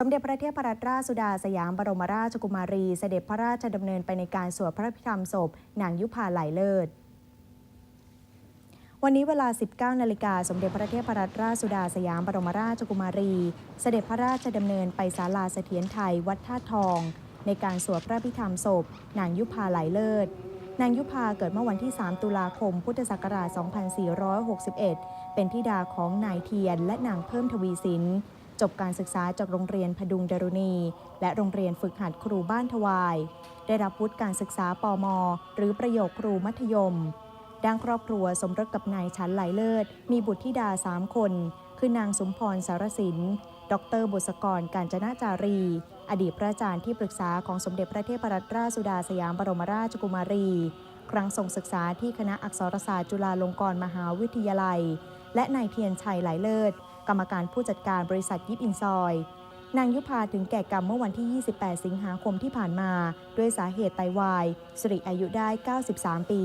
สมเด็จพระเทพรัตนราชสุดาสยามบรมราชกุมารี เสด็จพระราชดำเนินไปในการสวดพระพิธรรมศพนางยุพาไหลเลิศ วันนี้เวลา 19 นาฬิกาสมเด็จพระเทพรัตนราชสุดาสยามบรมราชกุมารี เสด็จพระราชดำเนินไปศาลาเสถียรไทยวัดท่าทอง ในการสวดพระพิธรรมศพนางยุพาไหลเลิศนางยุพาเกิดเมื่อวันที่ 3 ตุลาคม พุทธศักราช 2461 เป็นธิดาของนายเทียนและนางเพิ่มทวีสิน จบการศึกษาจากโรงเรียนพดุงดารุณี และโรงเรียนฝึกหัดครูบ้านทวาย ได้รับวุฒิการศึกษาปมหรือประโยคครูมัธยม ด้านครอบครัวสมรสกับนายชันไหลเลิศ มีบุตรธิดาสามคน คือนางสมพรสารสิน ดรบุษกรการจนาจารี อดีตพระอาจารย์ที่ปรึกษาของสมเด็จพระเทพรัตนราชสุดาสยามบรมราชกุมารี ครั้งทรงศึกษาที่คณะอักษรศาสตร์จุฬาลงกรณ์มหาวิทยาลัย และนายเทียนชัยไหลเลิศ กรรมการผู้จัดการบริษัทยิปอินซอย นางยุพาถึงแก่กรรมเมื่อวันที่ 28 สิงหาคมที่ผ่านมา ด้วยสาเหตุไตวายสิริอายุได้ 93 ปี